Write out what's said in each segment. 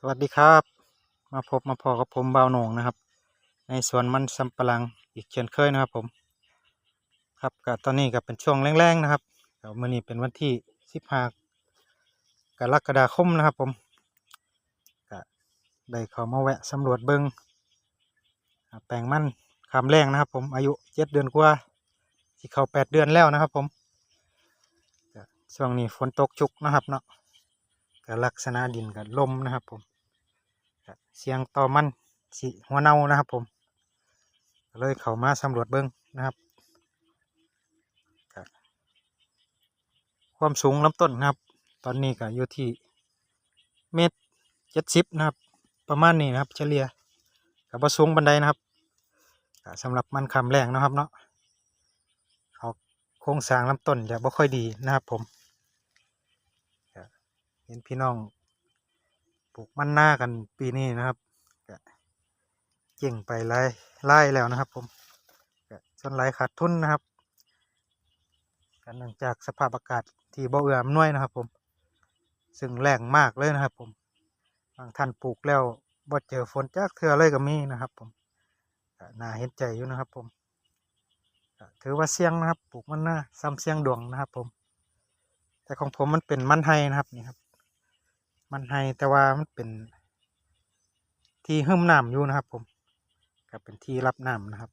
สวัสดีครับ มาพบมาพอกับผมบ่าวหนงนะครับ ในสวนมันสำปะหลังอีกเช่นเคยนะครับผม ครับก็ตอนนี้ก็เป็นช่วงแรงๆนะครับก็มื่อนี้เป็นวันที่สิบห้ากรกฎาคมนะครับผมก็ได้เขามาแวะสำรวจเบิงอ่าแปลงมันคำแรงนะครับ ผมอายุเจ็ดเดือนกว่าที่เขาแปดเดือนแล้วนะครับ ผมช่วงนี้ฝนตกชุกนะครับเนาะ ก็ลักษณะดินกับลมนะครับผมเสียงต่อมันสีหัวเน่านะครับผมก็เลยเข้ามาสำรวจเบิ้งนะครับความสูงลำต้นนะครับ ตอนนี้ก็อยู่ที่เมตรเจ็ดสิบนะครับ ประมาณนี้นะครับ เฉลี่ยกับว่าสูงบันไดนะครับสำหรับมันคำแรงนะครับเนาะเขาโครงสร้างลำต้นจะบ่ค่อยดีนะครับผม เห็นพี่น้องปลูกมันหน้ากันปีนี้นะครับก็เก่งไปไล่ไล่แล้วนะครับ ผมก็ส่วนไหลขาดทุนนะครับกันเนื่องจากสภาพอากาศที่บ่เอื้ออำนวยนะครับ ผม ซึ่งแรงมากเลยนะครับ ผมบางท่านปลูกแล้วบ่เจอฝนจากเทือเลยก็มีนะครับ ผมน่าเห็นใจอยู่นะครับ ผมถือว่าเสี่ยงนะครับ ปลูกมันหน้าซ้ำเสี่ยงดวงนะครับ ผม แต่ของผมมันเป็นมันไฮนะครับนี่ครับ มันไฮแต่ว่ามันเป็น ที่หึ่มน้ำอยู่นะครับผมก็เป็นที่รับน้ำนะครับ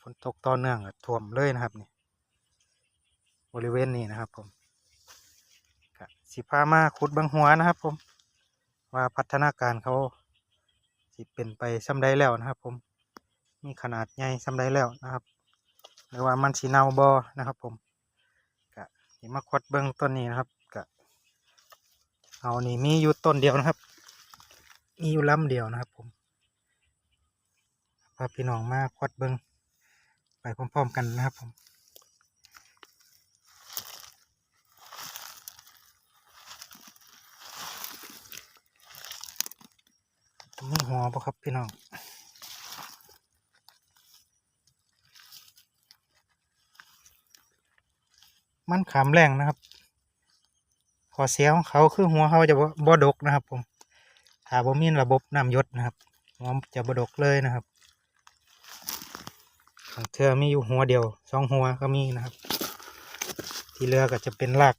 ฝนตกต่อเนื่องก็ท่วมเลยนะครับนี่บริเวณนี้นะครับผมสิพามาขุดบางหัวนะครับ ผม ว่าพัฒนาการเขาสิเป็นไปซ้ำใดแล้วนะครับ ผมมีขนาดใหญ่ซ้ำใดแล้วนะครับหรือว่ามันสีเนาบอนะครับ ผมก็สิมาคดเบิ้องต้นนี้นะครับ เอานี่มีอยู่ต้นเดียวนะครับ มีอยู่ลำเดียวนะครับ ผมพาพี่น้องมาควดเบิ้งไปพร้อมๆกันนะครับผมมีหัวปะครับพี่น้องมันขามแรงนะครับ ขอเสียของเขาคือหัวเขาจะบ่ดกนะครับ ผมถ้าบ่มีระบบน้ำยศนะครับหัวจะบ่ดกเลยนะครับเทื่อมีอยู่หัวเดียวสองหัวก็มีนะครับ ที่เหลือก็จะเป็นราก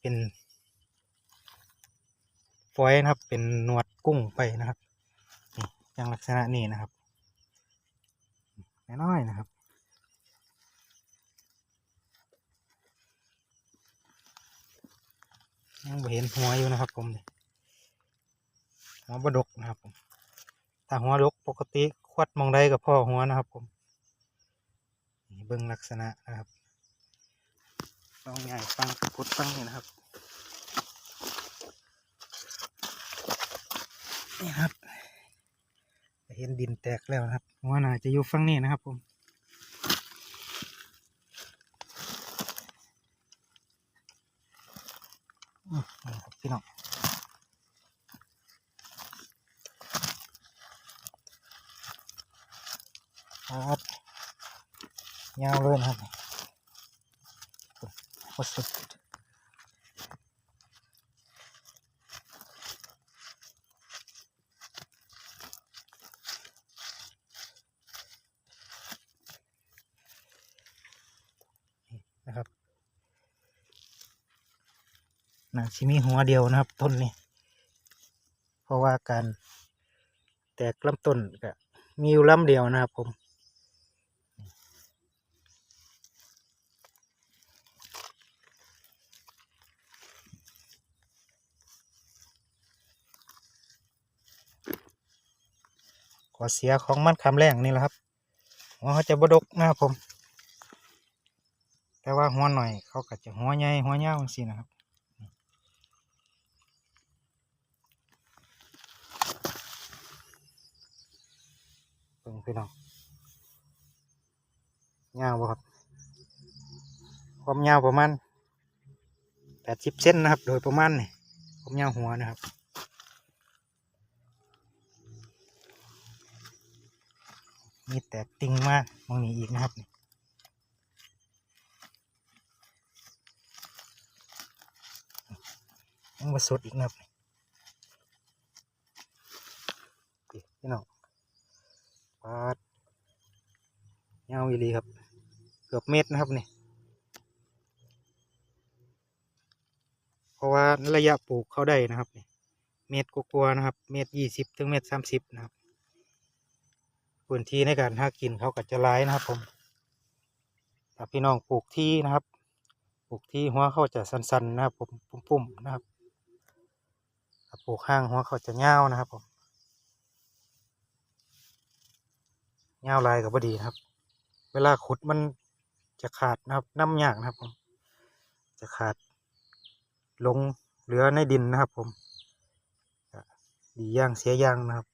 เป็นฟอยนะครับ เป็นหนวดกุ้งไปนะครับอย่างลักษณะนี้นะครับน้อยๆนะครับ ยังบ่เห็นหัวอยู่นะครับผมหัวบดกนะครับผมถ้าหัวดกปกติควัดมองได้กับพ่อหัวนะครับผมนี่เบิ้งลักษณะนะครับต้องใหญ่ฟังพุดฟังนี่นะครับนี่ครับเห็นดินแตกแล้วนะครับหัวน่าจะอยู่ฝั่งนี้นะครับผม อืมนี่ครับ พี่น้องครับยาวเลยนะครับโคตรสุดนะครับ นะชิมีหัวเดียวนะครับต้นนี้เพราะว่าการแตกลำต้นก็มีอยู่ลำเดียวนะครับผมขอเสียของมันคำแรงนี่แหละครับหัวเขาจะบดกนะครับผม แต่ว่าหัวหน่อยเขาก็จะหัวใหญ่หัวเงาวสินะครับ บิ่งพี่น้องยาวบ่ครับ ความยาวประมาณแปดสิบเซนนะครับ โดยประมาณนี่ความยาวหัวนะครับมีแตกติ่งมากมองนี้อีกนะครับยังมาสดอีกนะครับพี่น้องาดเงาอีหลีครับ เกือบเมตรนะครับนี่ เพราะว่าระยะปลูกเขาได้นะครับนี่เมตรกว่าๆนะครับ เมตรยี่สิบถึงเมตรสามสิบนะครับพื้นที่ในการหากินเขาก็จะร้ายนะครับ ผมถ้าพี่น้องปลูกที่นะครับ ปลูกที่หัวเขาจะสันๆนะครับ ผม ปุ่มๆนะครับปลูกห้างหัวเขาจะเงานะครับผม เงาลายกับบดีครับ เวลาขุดมันจะขาดนะครับน้ำยากนะครับ ผม จะขาด ลงเหลือในดินนะครับ ผมดีย่างเสียย่างนะครับ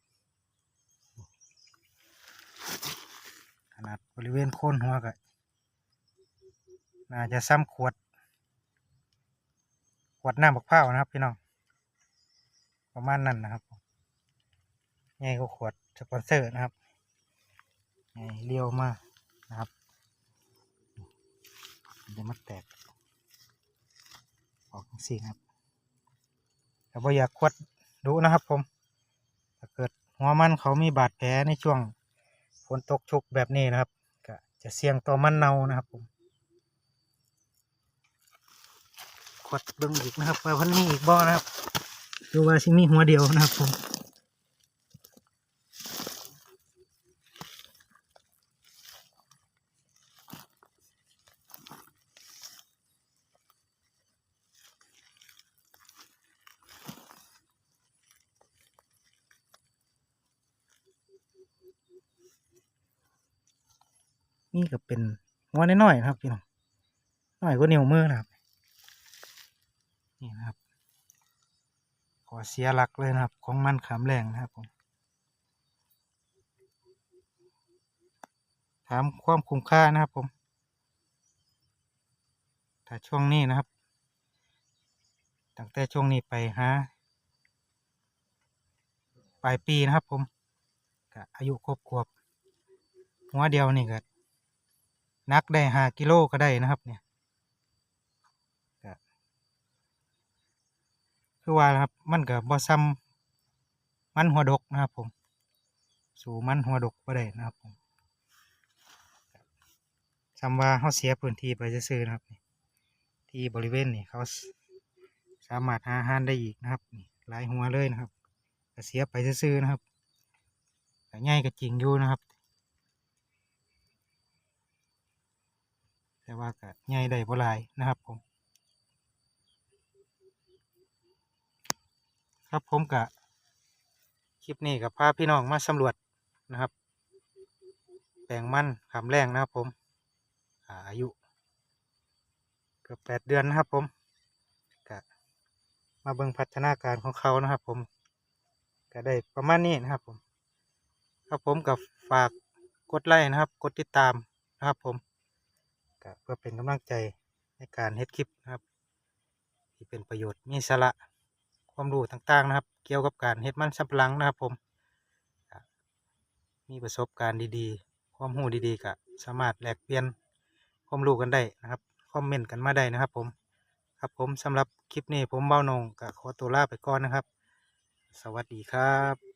ขนาดบริเวณโคนหัวก็น่าจะซ้ำขวด ขวดน้ำบักพร้านะครับ พี่น้อง ประมาณนั้นนะครับ ง่ายกว่าขวดสปอนเซอร์นะครับ เลี้ยวมากนะครับมันจะมาแตก ออกจังสี่ครับแต่บ่อยากขวดดูนะครับผม ถ้าเกิดหัวมันเขามีบาดแผลในช่วงฝนตกชุกแบบนี้นะครับ ก็จะเสี่ยงต่อมันเน่านะครับผมขวดเบิ้งอีกนะครับว่าพันมีอีกบ่นะครับดูว่าชิมีหัวเดียวนะครับผม นี่ก็เป็นหัวน้อยๆนะครับพี่น้องน้อยกว่านิ้วมือนะครับ นี่นะครับขอเสียหลักเลยนะครับ ของมันขามแรงนะครับผมถามความคุ้มค่านะครับผมถ้าช่วงนี้นะครับ ตั้งแต่ช่วงนี้ไปหาปลายปีนะครับผม ก็อายุครบขวบหัวเดียวนี่ก็นักได้ห้ากิโลก็ได้นะครับ เนี่ยคือว่านะครับมันก็บ่ซ้ำมันหัวดกนะครับผม สู่มันหัวดกบ่ได้นะครับผมซ้ำว่าเขาเสียพื้นที่ไปซื่อนะครับที่บริเวณนี่เขาสามารถหาอาหารได้อีกนะครับหลายหัวเลยนะครับเสียไปซื่อนะครับ แต่ใหญ่ก็จริงอยู่นะครับ แต่ว่าก็ใหญ่ได้บ่หลายนะครับผม ครับผมกะคลิปนี้กับพาพี่น้องมาสำรวจนะครับ แปลงมันขามแรงนะครับผมอาอายุเกือบแปดเดือนนะครับผมกะมาเบิ่งพัฒนาการของเขานะครับผมก็ได้ประมาณนี้นะครับผม ครับผมกับฝากกดไลค์นะครับ กดติดตามนะครับผมก็เพื่อเป็นกำลังใจในการเฮ็ดคลิปนะครับ ที่เป็นประโยชน์มีสาระความรู้ต่างๆนะครับ เกี่ยวกับการเฮ็ดมันสำปะหลังนะครับ ผมมีประสบการณ์ดีๆ ความรู้ดีๆก็สามารถแลกเปลี่ยนความรู้กันได้นะครับคอมเมนต์กันมาได้นะครับ ผมครับผมสำหรับคลิปนี้ผมเบ้านงก็ขอตัวลาไปก่อนนะครับ สวัสดีครับ